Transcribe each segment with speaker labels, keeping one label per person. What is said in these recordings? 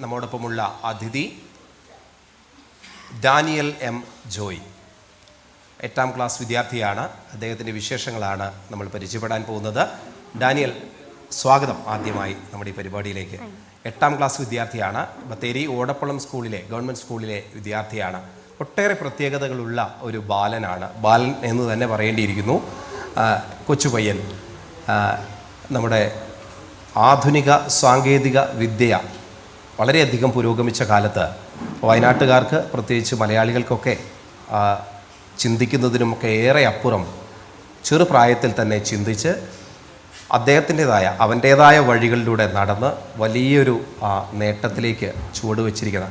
Speaker 1: നമ്മോടൊപ്പമുള്ള അതിഥി Daniel M Joy. എട്ടാം class വിദ്യാർത്ഥിയാണ്. അദ്ദേഹത്തിന്റെ വിശേഷങ്ങളാണ് നമ്മൾ പരിചയപ്പെടാൻ പോകുന്നത്. ഡാനിയൽ സ്വാഗതം ആദ്യമായി നമ്മുടെ ഈ പരിപാടിയിലേക്ക്. എട്ടാം ക്ലാസ് വിദ്യാർത്ഥിയാണ്. ബത്തേരി ഓടപ്പളം സ്കൂളിലെ ഗവൺമെന്റ് സ്കൂളിലെ വിദ്യാർത്ഥിയാണ്. ഒട്ടേറെ പ്രത്യേകതകളുള്ള ഒരു ബാലനാണ്. ബാലൻ എന്ന് തന്നെ പറയേണ്ടിയിരിക്കുന്നു. കൊച്ചുപയ്യൻ. നമ്മുടെ ആധുനിക സാങ്കേതിക വിദ്യ വളരെയധികം പുരോഗമിച്ച കാലത്ത് വയനാട്ടുകാർക്ക് പ്രത്യേകിച്ച് മലയാളികൾക്കൊക്കെ ചിന്തിക്കുന്നതിനുമൊക്കെ ഏറെ അപ്പുറം ചെറുപ്രായത്തിൽ തന്നെ ചിന്തിച്ച് അദ്ദേഹത്തിന്റെതായ അവന്റേതായ വഴികളിലൂടെ നടന്ന് വലിയൊരു നേട്ടത്തിലേക്ക് ചുവടുവെച്ചിരിക്കുന്ന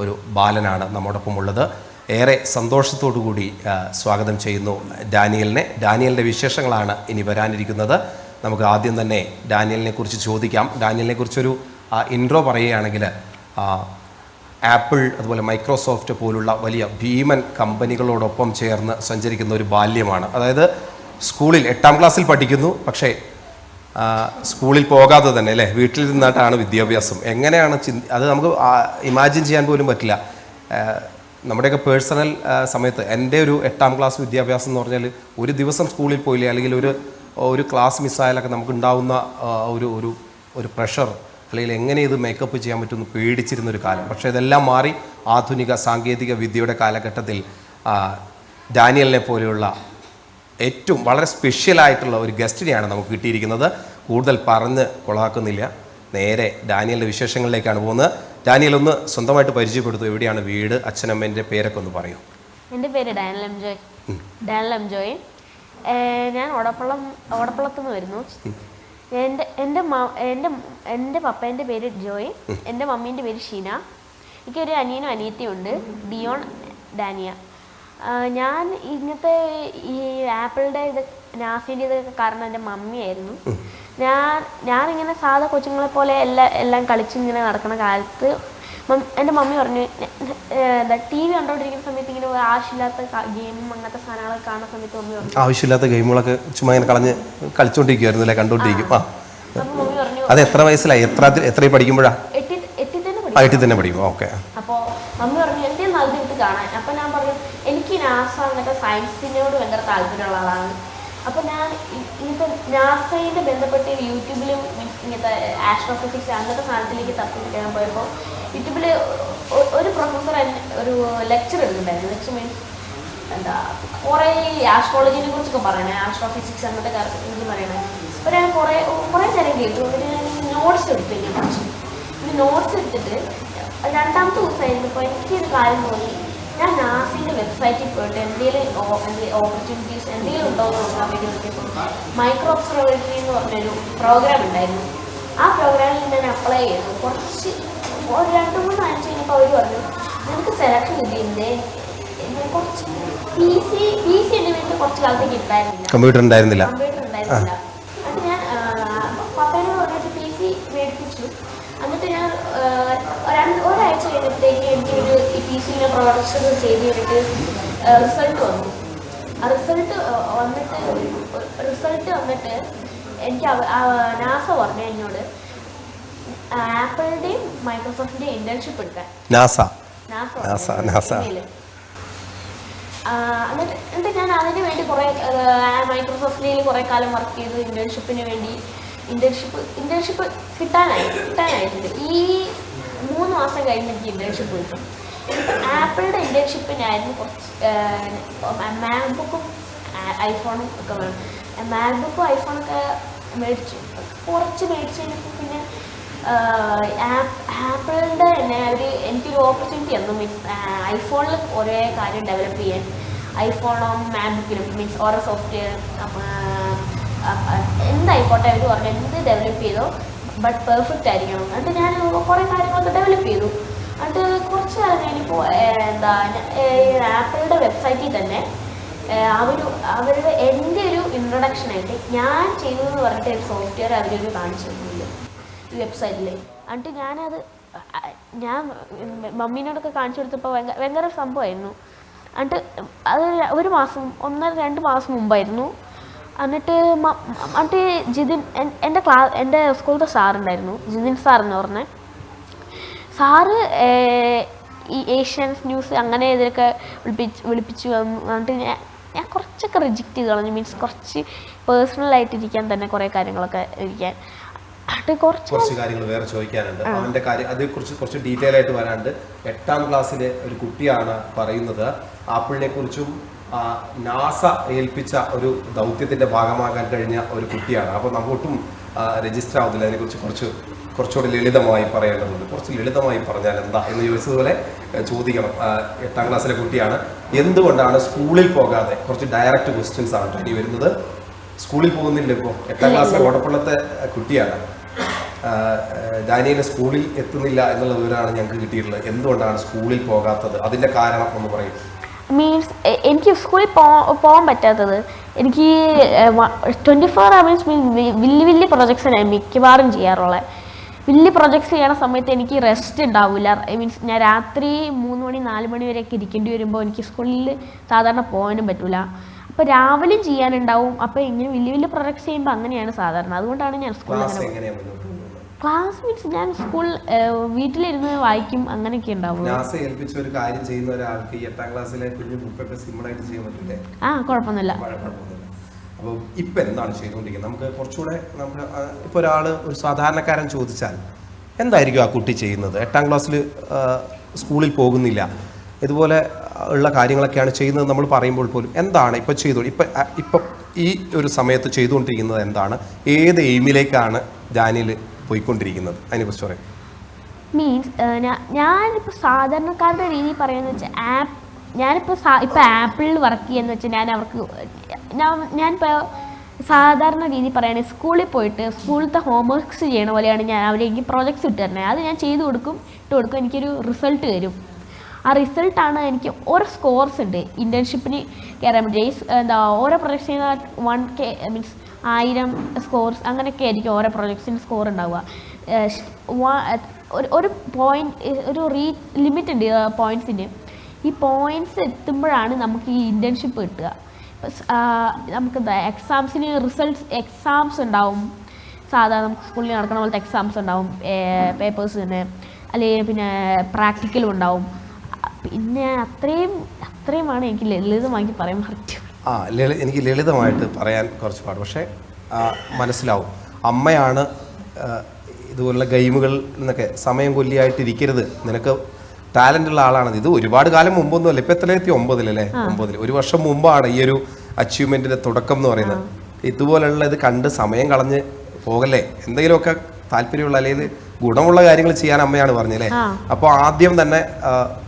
Speaker 1: ഒരു ബാലനാണ് നമ്മോടൊപ്പം ഉള്ളത് ഏറെ സന്തോഷത്തോടു കൂടി സ്വാഗതം ചെയ്യുന്നു ഡാനിയലിനെ. ഡാനിയലിന്റെ വിശേഷങ്ങളാണ് ഇനി വരാനിരിക്കുന്നത്. നമുക്ക് ആദ്യം തന്നെ ഡാനിയലിനെ കുറിച്ച് ചോദിക്കാം. ഡാനിയലിനെ കുറിച്ചൊരു ഇൻട്രോ പറയുകയാണെങ്കിൽ ആ, ആപ്പിൾ അതുപോലെ മൈക്രോസോഫ്റ്റ് പോലുള്ള വലിയ ഭീമൻ കമ്പനികളോടൊപ്പം ചേർന്ന് സഞ്ചരിക്കുന്ന ഒരു ബാല്യമാണ്. അതായത് സ്കൂളിൽ എട്ടാം ക്ലാസ്സിൽ പഠിക്കുന്നു പക്ഷേ സ്കൂളിൽ പോകാതെ തന്നെ അല്ലേ? വീട്ടിൽ നിന്നിട്ടാണ് വിദ്യാഭ്യാസം. എങ്ങനെയാണ് ചിന്തി അത് നമുക്ക് ഇമാജിൻ ചെയ്യാൻ പോലും പറ്റില്ല. നമ്മുടെയൊക്കെ പേഴ്സണൽ സമയത്ത് എന്റെ ഒരു എട്ടാം ക്ലാസ് വിദ്യാഭ്യാസം എന്ന് പറഞ്ഞാൽ ഒരു ദിവസം സ്കൂളിൽ പോയില്ലേ? അല്ലെങ്കിൽ ഒരു ഒരു ക്ലാസ് മിസ്സായാലൊക്കെ നമുക്ക് ഉണ്ടാവുന്ന ഒരു ഒരു ഒരു പ്രഷർ അല്ലെങ്കിൽ എങ്ങനെ ഇത് മേക്കപ്പ് ചെയ്യാൻ പറ്റുമെന്ന് പേടിച്ചിരുന്ന ഒരു കാലം. പക്ഷേ ഇതെല്ലാം മാറി ആധുനിക സാങ്കേതിക വിദ്യയുടെ കാലഘട്ടത്തിൽ ഡാനിയലിനെ പോലെയുള്ള ഏറ്റവും വളരെ സ്പെഷ്യലായിട്ടുള്ള ഒരു ഗസ്റ്റിനെയാണ് നമുക്ക് കിട്ടിയിരിക്കുന്നത്. കൂടുതൽ പറഞ്ഞ് കൊളാക്കുന്നില്ല. നേരെ ഡാനിയലിന്റെ വിശേഷങ്ങളിലേക്കാണ് പോകുന്നത്. ഡാനിയൽ ഒന്ന് സ്വന്തമായിട്ട് പരിചയപ്പെടുത്തു. എവിടെയാണ് വീട്? അച്ഛനമ്മേന്റെ പേരൊക്കെ ഒന്ന് പറയൂ.
Speaker 2: എന്റെ പേര് Daniel M Joy. Daniel M Joy. ഞാൻ ഓടപ്പള്ളം ഓടപ്പള്ളത്തുനിന്ന് വരുന്നു. എന്റെ എന്റെ എന്റെ എന്റെ പപ്പേന്റെ പേര് ജോയ് എന്റെ മമ്മീന്റെ പേര് ഷീന. എനിക്കൊരു അനിയനും അനിയത്തിയും ഉണ്ട് ഡിയോൺ ഡാനിയ ഞാൻ ഇങ്ങനത്തെ ഈ ആപ്പിളിന്റെ ഇത് നാസിന്റെ ഇതൊക്കെ കാരണം എന്റെ മമ്മിയായിരുന്നു. ഞാൻ ഞാനിങ്ങനെ സാധാ കൊച്ചുങ്ങളെ പോലെ എല്ലാം എല്ലാം കളിച്ചിങ്ങനെ നടക്കുന്ന കാലത്ത് എന്റെ മമ്മി പറഞ്ഞു "ഞ- ഞ- ഏഹ് എന്താ ടി വി കണ്ടോണ്ടിരിക്കുന്ന സമയത്ത് ഇങ്ങനെ ആവശ്യമില്ലാത്ത ഗെയിമും അങ്ങനത്തെ സാധനങ്ങളൊക്കെ കാണുന്ന സമയത്ത് മമ്മി പറഞ്ഞു
Speaker 1: ആവശ്യമില്ലാത്ത ഗെയിമുകളൊക്കെ ചുമ്മാ ഇങ്ങനെ കളഞ്ഞ് കളിച്ചോണ്ടിരിക്കുമായിരുന്നു അല്ലേ കണ്ടോണ്ടിരിക്കും. ആ. അത് എത്ര വയസ്സിലായി? എത്ര എത്ര പഠിക്കുമ്പോഴാ?
Speaker 2: എട്ടി എട്ടി തന്നെ പഠിക്കും.
Speaker 1: ഓക്കെ.
Speaker 2: അപ്പോൾ മമ്മി പറഞ്ഞു എന്റെ നൽകിയിട്ട് കാണാൻ അപ്പം ഞാൻ പറഞ്ഞു എനിക്ക് നാസ അങ്ങനത്തെ സയൻസിനോട് ഭയങ്കര താല്പര്യമുള്ള ആളാണ്. അപ്പം ഞാൻ ഇങ്ങനത്തെ നാസയുടെ ബന്ധപ്പെട്ട് യൂട്യൂബിലും ഇങ്ങനത്തെ ആസ്ട്രോഫിസിക്സ് അങ്ങനത്തെ സാധനത്തിലേക്ക് തപ്പിക്കാൻ പോയപ്പോൾ യൂട്യൂബിൽ ഒരു പ്രൊഫസർ ഒരു ലെക്ചർ എടുക്കുന്നുണ്ടായിരുന്നു ലെക്ചർ മീൻസ് എന്താ കുറേ ആസ്ട്രോളജിനെ കുറിച്ചൊക്കെ പറയണേ ആസ്ട്രോഫിസിക്സ് അങ്ങനത്തെ കാര്യത്തിൽ പറയണേ. അപ്പോൾ ഞാൻ കുറേ കുറേ നേരം കേട്ടു. എന്നിട്ട് ഞാൻ നോട്ട്സ് എടുത്തു ഈ നോട്ട്സ് എടുത്തിട്ട് രണ്ടാമത്തെ ദിവസമായിരുന്നു അപ്പോൾ എനിക്കൊരു കാര്യം തോന്നി. ഞാൻ നാസിന്റെ വെബ്സൈറ്റിൽ പോയിട്ട് എന്തെങ്കിലും ഓപ്പർച്യൂണിറ്റീസ് എന്തെങ്കിലും ഉണ്ടോ എന്ന് നോക്കാൻ വേണ്ടി നോക്കിയപ്പോൾ മൈക്രോ ഒബ്സർവേറ്ററി എന്ന് പറഞ്ഞൊരു പ്രോഗ്രാം ഉണ്ടായിരുന്നു. ആ പ്രോഗ്രാമിൽ ഞാൻ അപ്ലൈ ചെയ്തു. കുറച്ച് ഒരു രണ്ട് മൂന്ന് ആഴ്ച കഴിഞ്ഞപ്പോൾ അവർ പറഞ്ഞു നിനക്ക് സെലക്ഷൻ കിട്ടിയില്ലേ? എന്നെ കുറച്ച് പി സി പി സി എന്റെ വീട്ടിൽ കുറച്ച് കാലത്തേക്ക് കിട്ടായിരുന്നില്ല
Speaker 1: കമ്പ്യൂട്ടർ ഉണ്ടായിരുന്നില്ല.
Speaker 2: കമ്പ്യൂട്ടർ ഉണ്ടായിരുന്നില്ല എന്നിട്ട് ഞാൻ പപ്പേനോട് പറഞ്ഞിട്ട് പി സി മേടിപ്പിച്ചു എന്നിട്ട് ഞാൻ ആ, രണ്ട് ഒരാഴ്ച കഴിഞ്ഞപ്പോഴത്തേക്ക് എനിക്കൊരു പ്രവർത്തനം ചെയ്തിട്ട് റിസൾട്ട് വന്നു. ആ റിസൾട്ട് വന്നിട്ട് റിസൾട്ട് വന്നിട്ട് എനിക്ക് നാസ പറഞ്ഞു എന്നോട് ആപ്പിളിന്റെയും മൈക്രോസോഫ്റ്റിന്റെയും ഇന്റേൺഷിപ്പ് എടുക്കാൻ.
Speaker 1: നാസ.
Speaker 2: നാസ
Speaker 1: നാസ,
Speaker 2: എന്നിട്ട് ഞാൻ അതിന് വേണ്ടി കുറേ മൈക്രോസോഫ്റ്റിൽ കുറേ കാലം വർക്ക് ചെയ്തു. ഇന്റേൺഷിപ്പിന് വേണ്ടി ഇന്റേൺഷിപ്പ് ഇന്റേൺഷിപ്പ് കിട്ടാനായി കിട്ടാനായിട്ടുണ്ട്. ഈ മൂന്ന് മാസം കഴിഞ്ഞ് എനിക്ക് ഇന്റേൺഷിപ്പ് കിട്ടും. ആപ്പിളിന്റെ ഇന്റേൺഷിപ്പിനായിരുന്നു കുറച്ച് മാക്ബുക്കും ഐഫോണും ഒക്കെ വേണം. മാക്ബുക്കും ഐഫോണൊക്കെ മേടിച്ചു. കുറച്ച് മേടിച്ചു കഴിഞ്ഞപ്പോൾ പിന്നെ ആപ്പിളിന്റെ തന്നെ ഒരു എനിക്കൊരു ഓപ്പർച്യൂണിറ്റി തന്നു മീൻസ് ഐഫോണിൽ ഒരേ കാര്യം ഡെവലപ്പ് ചെയ്യാൻ. ഐഫോണും മാക്ബുക്കിലും മീൻസ് ഓരോ സോഫ്റ്റ്വെയർ എന്തായിക്കോട്ടെ അവർ പറഞ്ഞു എന്ത് ഡെവലപ്പ് ചെയ്തോ ബട്ട് പെർഫെക്റ്റ് ആയിരിക്കണം. എന്നിട്ട് ഞാൻ കുറേ കാര്യങ്ങളൊക്കെ ഡെവലപ്പ് ചെയ്തു എന്നിട്ട് കുറച്ച് കഴിഞ്ഞപ്പോൾ എന്താ ആപ്പിളിന്റെ വെബ്സൈറ്റിൽ തന്നെ അവർ അവരുടെ എന്റെ ഒരു ഇൻട്രൊഡക്ഷൻ ആയിട്ട് ഞാൻ ചെയ്തു എന്ന് പറഞ്ഞിട്ട് ഒരു സോഫ്റ്റ്വെയർ അവരൊരു കാണിച്ചു തന്നില്ല വെബ്സൈറ്റിൽ എന്നിട്ട് ഞാനത് ഞാൻ മമ്മീനോടൊക്കെ കാണിച്ചു കൊടുത്തപ്പോൾ ഭയങ്കര ഭയങ്കര സംഭവമായിരുന്നു എന്നിട്ട് അത് ഒരു മാസം ഒന്നര രണ്ട് മാസം മുമ്പായിരുന്നു. എന്നിട്ട് എന്നിട്ട് ജിതിൻ എന്റെ ക്ലാ എന്റെ സ്കൂളിലത്തെ സാറുണ്ടായിരുന്നു ജിതിൻ സാർ എന്ന് പറഞ്ഞ. സാറ് ഈ ഏഷ്യൻസ് ന്യൂസ് അങ്ങനെ ഇതിലൊക്കെ വിളിപ്പിച്ച് വിളിപ്പിച്ചു എന്നിട്ട് ഞാൻ ഞാൻ കുറച്ചൊക്കെ റിജക്റ്റ് ചെയ്ത് കളഞ്ഞു. മീൻസ് കുറച്ച് പേഴ്സണലായിട്ട് ഇരിക്കാൻ തന്നെ കുറേ കാര്യങ്ങളൊക്കെ ഇരിക്കാൻ. കുറച്ച്
Speaker 1: കുറച്ച് കാര്യങ്ങൾ വേറെ ചോദിക്കാനുണ്ട്. അവന്റെ കാര്യം അതേക്കുറിച്ച് കുറച്ച് ഡീറ്റെയിൽ ആയിട്ട് വരാണ്ട് എട്ടാം ക്ലാസ്സിലെ ഒരു കുട്ടിയാണ് പറയുന്നത്. ആപ്പിളിനെ കുറിച്ചും നാസ ഏൽപ്പിച്ച ഒരു ദൗത്യത്തിന്റെ ഭാഗമാകാൻ കഴിഞ്ഞ ഒരു കുട്ടിയാണ്. അപ്പോൾ നമുക്കൊട്ടും രജിസ്റ്റർ ആവുന്നില്ല അതിനെക്കുറിച്ച് കുറച്ച് കുറച്ചുകൂടി ലളിതമായി പറയേണ്ടതുണ്ട്. കുറച്ച് ലളിതമായി പറഞ്ഞാൽ എന്താ എന്ന് ചോദിച്ചതുപോലെ ചോദിക്കണം. എട്ടാം ക്ലാസ്സിലെ കുട്ടിയാണ്. എന്തുകൊണ്ടാണ് സ്കൂളിൽ പോകാതെ കുറച്ച് ഡയറക്റ്റ് ക്വസ്റ്റ്യൻസ് ആണ് ഇനി വരുന്നത്? സ്കൂളിൽ പോകുന്നില്ല ഇപ്പോൾ എട്ടാം ക്ലാസ്സിലെ ഓടപ്പള്ളത്തെ കുട്ടിയാണ്. ആ, സ്കൂളിൽ എത്തുന്നില്ല എന്നുള്ള വിവരമാണ് ഞങ്ങൾക്ക് കിട്ടിയിട്ടുള്ളത്. എന്തുകൊണ്ടാണ് സ്കൂളിൽ പോകാത്തത്? അതിന്റെ കാരണം എന്ന് പറയും.
Speaker 2: മീൻസ് എനിക്ക് സ്കൂളിൽ പോകാൻ പറ്റാത്തത്. എനിക്ക് ട്വന്റി ഫോർ അവേഴ്സ് വലിയ വലിയ പ്രൊജക്ട്സ് ഞാൻ മിക്കവാറും ചെയ്യാറുള്ളത് വലിയ പ്രൊജക്ട്സ് ചെയ്യണ സമയത്ത് എനിക്ക് റെസ്റ്റ് ഉണ്ടാവില്ല ഐ മീൻസ് ഞാൻ രാത്രി മൂന്ന് മണി നാല് മണി വരെയൊക്കെ ഇരിക്കേണ്ടി വരുമ്പോൾ എനിക്ക് സ്കൂളിൽ സാധാരണ പോകാനും പറ്റില്ല അപ്പോൾ രാവിലെയും ചെയ്യാനുണ്ടാവും. അപ്പോൾ ഇങ്ങനെ വലിയ വലിയ പ്രൊജക്ട്സ് ചെയ്യുമ്പോൾ അങ്ങനെയാണ് സാധാരണ. അതുകൊണ്ടാണ് ഞാൻ സ്കൂളിൽ അങ്ങനെ ക്ലാസ് മീൻസ് ഞാൻ സ്കൂൾ വീട്ടിലിരുന്ന് വായിക്കും. അങ്ങനെയൊക്കെ
Speaker 1: ഉണ്ടാവും
Speaker 2: ആ കുഴപ്പമൊന്നുമില്ല.
Speaker 1: അപ്പോൾ ഇപ്പം എന്താണ് ചെയ്തുകൊണ്ടിരിക്കുന്നത്? നമുക്ക് കുറച്ചുകൂടെ നമ്മൾ ഇപ്പോൾ ഒരാൾ ഒരു സാധാരണക്കാരൻ ചോദിച്ചാൽ എന്തായിരിക്കും ആ കുട്ടി ചെയ്യുന്നത്? എട്ടാം ക്ലാസ്സിൽ സ്കൂളിൽ പോകുന്നില്ല. ഇതുപോലെ ഉള്ള കാര്യങ്ങളൊക്കെയാണ് ചെയ്യുന്നത് നമ്മൾ പറയുമ്പോൾ പോലും എന്താണ് ഇപ്പോൾ ചെയ്തു? ഇപ്പം ഇപ്പം ഈ ഒരു സമയത്ത് ചെയ്തുകൊണ്ടിരിക്കുന്നത് എന്താണ്? ഏത് എയിമിലേക്കാണ് ഡാനിയൽ പോയിക്കൊണ്ടിരിക്കുന്നത്? അതിനെക്കുറിച്ച് പറയാം.
Speaker 2: മീൻസ് ഞാനിപ്പോൾ സാധാരണക്കാരുടെ രീതി പറയുന്നത് വെച്ചാൽ ആപ്പ് ഞാനിപ്പോൾ ഇപ്പോൾ ആപ്പിളിൽ വർക്ക് ചെയ്യുന്നത് വെച്ചാൽ ഞാൻ അവർക്ക് ഞാൻ സാധാരണ രീതി പറയുകയാണെങ്കിൽ സ്കൂളിൽ പോയിട്ട് സ്കൂളിലത്തെ ഹോംവർക്ക്സ് ചെയ്യണ പോലെയാണ് ഞാൻ അവരെനിക്ക് പ്രോജക്ട്സ് ഇട്ട് തരുന്നത് അത് ഞാൻ ചെയ്തു കൊടുക്കും ഇട്ട് കൊടുക്കും എനിക്കൊരു റിസൾട്ട് തരും. ആ റിസൾട്ടാണ് എനിക്ക് ഓരോ സ്കോർസ് ഉണ്ട്. ഇന്റേൺഷിപ്പിന് കയറാൻ സ് എന്താ ഓരോ പ്രൊജക്ട്സ് ചെയ്യുന്ന വൺ കെ മീൻസ് ആയിരം സ്കോർസ് അങ്ങനെയൊക്കെ ആയിരിക്കും ഓരോ പ്രൊജക്ട്സിന് സ്കോർ ഉണ്ടാവുക. ഒരു പോയിന്റ് ഒരു റീ ലിമിറ്റ് ഉണ്ട് പോയിന്റ്സിന് ഈ പോയിന്റ്സ് എത്തുമ്പോഴാണ് നമുക്ക് ഈ ഇന്റേൺഷിപ്പ് കിട്ടുക. ഇപ്പം എന്താ നമുക്ക് എക്സാംസിന് റിസൾട്ട്സ് എക്സാംസ് ഉണ്ടാവും. സാധാരണ നമുക്ക് സ്കൂളിൽ നടക്കുന്ന പോലത്തെ എക്സാംസ് ഉണ്ടാവും. പേപ്പേഴ്സ് തന്നെ. അല്ലെങ്കിൽ പിന്നെ പ്രാക്ടിക്കലും ഉണ്ടാവും. പിന്നെ അത്രയും അത്രയുമാണ് എനിക്ക് ലളിതമാക്കി പറയാൻ പറ്റും.
Speaker 1: ആ എനിക്ക് ലളിതമായിട്ട് പറയാൻ കുറച്ച് പാട്. പക്ഷേ മനസ്സിലാവും. അമ്മയാണ് ഇതുപോലുള്ള ഗെയിമുകൾ നിന്നൊക്കെ സമയം കൊല്ലിയായിട്ടിരിക്കരുത്. നിനക്ക് ടാലന്റ് ഉള്ള ആളാണ്. ഇത് ഒരുപാട് കാലം മുമ്പൊന്നുമല്ല. ഇപ്പൊ എത്രയായിരത്തി ഒമ്പതിലല്ലേ? ഒമ്പതിൽ ഒരു വർഷം മുമ്പാണ് ഈ ഒരു അച്ചീവ്മെന്റിന്റെ തുടക്കം എന്ന് പറയുന്നത്. ഇതുപോലുള്ള ഇത് കണ്ട് സമയം കളഞ്ഞ് പോകല്ലേ? എന്തെങ്കിലുമൊക്കെ താല്പര്യമുള്ള അല്ലെങ്കിൽ ഗുണമുള്ള കാര്യങ്ങൾ ചെയ്യാൻ അമ്മയാണ് പറഞ്ഞല്ലേ. അപ്പോൾ ആദ്യം തന്നെ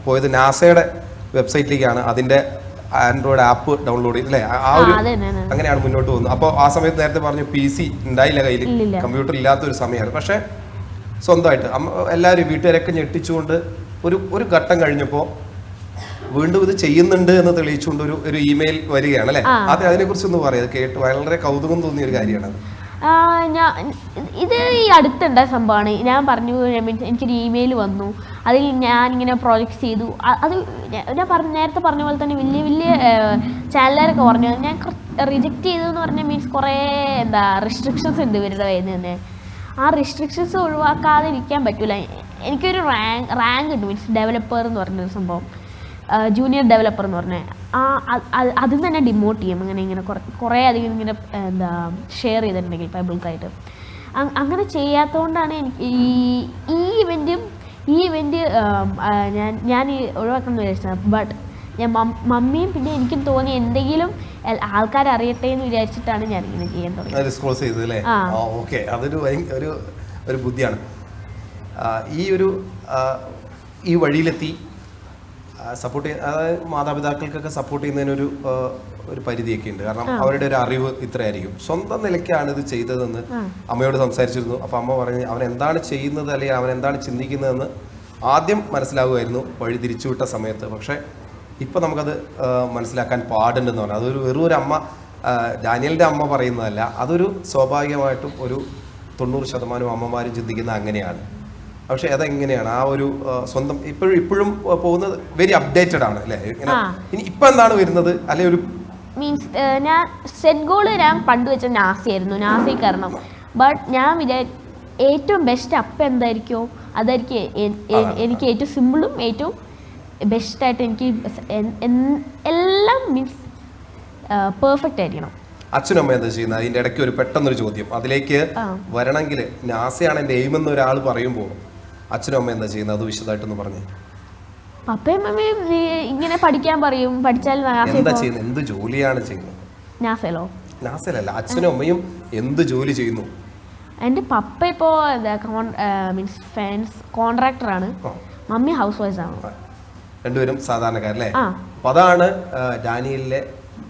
Speaker 1: പോയത് നാസയുടെ വെബ്സൈറ്റിലേക്കാണ്. അതിന്റെ ആൻഡ്രോയിഡ് ആപ്പ് ഡൗൺലോഡ് ചെയ്ത് അല്ലേ? ആ- ഒരു. അങ്ങനെയാണ് മുന്നോട്ട് പോകുന്നത്. അപ്പോൾ ആ സമയത്ത് നേരത്തെ പറഞ്ഞു പി സി ഉണ്ടായില്ല കയ്യിൽ കമ്പ്യൂട്ടർ ഇല്ലാത്ത ഒരു സമയമാണ്. പക്ഷേ സ്വന്തമായിട്ട് എല്ലാവരും വീട്ടുകാരൊക്കെ ഞെട്ടിച്ചുകൊണ്ട് ഒരു ഒരു ഘട്ടം കഴിഞ്ഞപ്പോൾ വീണ്ടും ഇത് ചെയ്യുന്നുണ്ട് എന്ന് തെളിയിച്ചുകൊണ്ട് ഒരു ഒരു ഇമെയിൽ വരികയാണ് അല്ലേ? അതെ അതിനെ കുറിച്ച് ഒന്ന് പറയാം കേട്ട് വളരെ കൗതുകം തോന്നിയ ഒരു കാര്യമാണ്.
Speaker 2: ഞാൻ ഇത് ഈ അടുത്തുണ്ടായ സംഭവമാണ്. ഞാൻ പറഞ്ഞു എനിക്കൊരു ഇമെയിൽ വന്നു. അതിൽ ഞാൻ ഇങ്ങനെ പ്രോജക്റ്റ് ചെയ്തു അത് ഞാൻ- ഞാൻ പറഞ്ഞ നേരത്തെ പറഞ്ഞ പോലെ തന്നെ വലിയ വലിയ ചാനലുകാരൊക്കെ പറഞ്ഞു. ഞാൻ റിജക്റ്റ് ചെയ്തു എന്ന് പറഞ്ഞാൽ മീൻസ് കുറേ എന്താ റെസ്ട്രിക്ഷൻസ് ഉണ്ട് ഇവരുടെ കയ്യിൽ നിന്ന്. ആ റെസ്ട്രിക്ഷൻസ് ഒഴിവാക്കാതെ ഇരിക്കാൻ പറ്റില്ല എനിക്കൊരു റാങ്ക് റാങ്ക് ഉണ്ട് മീൻസ് ഡെവലപ്പർ എന്ന് പറഞ്ഞൊരു സംഭവം. ജൂനിയർ ഡെവലപ്പർ എന്ന് പറഞ്ഞാൽ ആ അത് അത് അതിൽ നിന്ന് തന്നെ ഡിമോട്ട് ചെയ്യും. അങ്ങനെ ഇങ്ങനെ കുറേ കുറേ അധികം ഇങ്ങനെ എന്താ ഷെയർ ചെയ്തിട്ടുണ്ടെങ്കിൽ പബ്ലിക്കായിട്ട് അങ്ങനെ ചെയ്യാത്തതുകൊണ്ടാണ് എനിക്ക് ഈ ഈ ഇവന്റും ഈ ഇവന്റ് ഞാൻ ഞാൻ ഈ ഒഴിവാക്കണം എന്ന് വിചാരിച്ചത്. ബട്ട് ഞാൻ മമ്മിയും പിന്നെ എനിക്കും തോന്നി എന്തെങ്കിലും ആൾക്കാർ അറിയട്ടെ എന്ന് വിചാരിച്ചിട്ടാണ് ഞാൻ ഇങ്ങനെ ചെയ്യാൻ തുടങ്ങിയത്.
Speaker 1: അതൊരു ഒരു ബുദ്ധിയാണ്. ഈ ഒരു ഈ വഴിയിലെത്തി സപ്പോർട്ട് ചെയ്യുന്ന അതായത് മാതാപിതാക്കൾക്കൊക്കെ സപ്പോർട്ട് ചെയ്യുന്നതിനൊരു ഒരു പരിധിയൊക്കെ ഉണ്ട് കാരണം അവരുടെ ഒരു അറിവ് ഇത്രയായിരിക്കും. സ്വന്തം നിലയ്ക്കാണ് ഇത് ചെയ്തതെന്ന് അമ്മയോട് സംസാരിച്ചിരുന്നു. അപ്പൊ അമ്മ പറഞ്ഞു അവൻ എന്താണ് ചെയ്യുന്നത് അല്ലെങ്കിൽ അവൻ എന്താണ് ചിന്തിക്കുന്നതെന്ന് ആദ്യം മനസ്സിലാകുമായിരുന്നു വഴി തിരിച്ചുവിട്ട സമയത്ത്. പക്ഷേ ഇപ്പം നമുക്കത് മനസ്സിലാക്കാൻ പാടുണ്ടെന്ന് പറഞ്ഞു അതൊരു വെറും ഒരു അമ്മ ഡാനിയലിന്റെ അമ്മ പറയുന്നതല്ല. അതൊരു സ്വാഭാവികമായിട്ടും ഒരു തൊണ്ണൂറ് ശതമാനം അമ്മമാരും ചിന്തിക്കുന്ന അങ്ങനെയാണ്. പക്ഷെ അതെങ്ങനെയാണ്? ആ ഒരു സ്വന്തം ഇപ്പോഴും ഇപ്പോഴും പോകുന്നത് വെരി അപ്ഡേറ്റഡ് ആണ് അല്ലേ? ഇങ്ങനെ ഇനി ഇപ്പൊ എന്താണ് വരുന്നത്? അല്ലെ ഒരു
Speaker 2: മീൻസ് ഞാൻ സെറ്റ് ഗോൾ ഞാൻ പണ്ട് വെച്ച നാസയായിരുന്നു നാസി കാരണം. ബട്ട് ഞാൻ വിചാ ഏറ്റവും ബെസ്റ്റ് അപ്പ് എന്തായിരിക്കുമോ അതായിരിക്കും. എനിക്ക് ഏറ്റവും സിമ്പിളും ഏറ്റവും ബെസ്റ്റായിട്ട് എനിക്ക് എല്ലാം മീൻസ് പെർഫെക്റ്റ് ആയിരിക്കണം.
Speaker 1: അച്ഛനും അമ്മ എന്താ ചെയ്യുന്നത്? അതിന്റെ ഇടയ്ക്ക് ഒരു പെട്ടെന്നൊരു ചോദ്യം. അതിലേക്ക്. വരണമെങ്കിൽ നാസയാണ് എന്റെ എയിം എന്ന് ഒരാൾ പറയുമ്പോൾ അച്ഛനും അമ്മ എന്താ ചെയ്യുന്നത്? അത് വിശദമായിട്ടൊന്ന് പറഞ്ഞു.
Speaker 2: പപ്പയും മമ്മിയും ഇങ്ങനെ പഠിക്കാൻ പറയും. പഠിച്ചാൽ
Speaker 1: എന്താ ചെയ്യുന്നത് എന്ത് ജോലിയാണ് ചെയ്യുന്നത്
Speaker 2: നാസയിലോ
Speaker 1: നാസയിലല്ല അച്ഛനും അമ്മയും എന്ത് ജോലി ചെയ്യുന്നു?
Speaker 2: എന്റെ പപ്പ ഇപ്പോൾ മീൻസ് ഫാൻസ് കോൺട്രാക്ടറാണ്. മമ്മി ഹൗസ് വൈഫ് ആണ്.
Speaker 1: രണ്ടുപേരും സാധാരണക്കാരല്ലേ
Speaker 2: അപ്പോൾ
Speaker 1: അപ്പൊ അതാണ് ഡാനിയലിലെ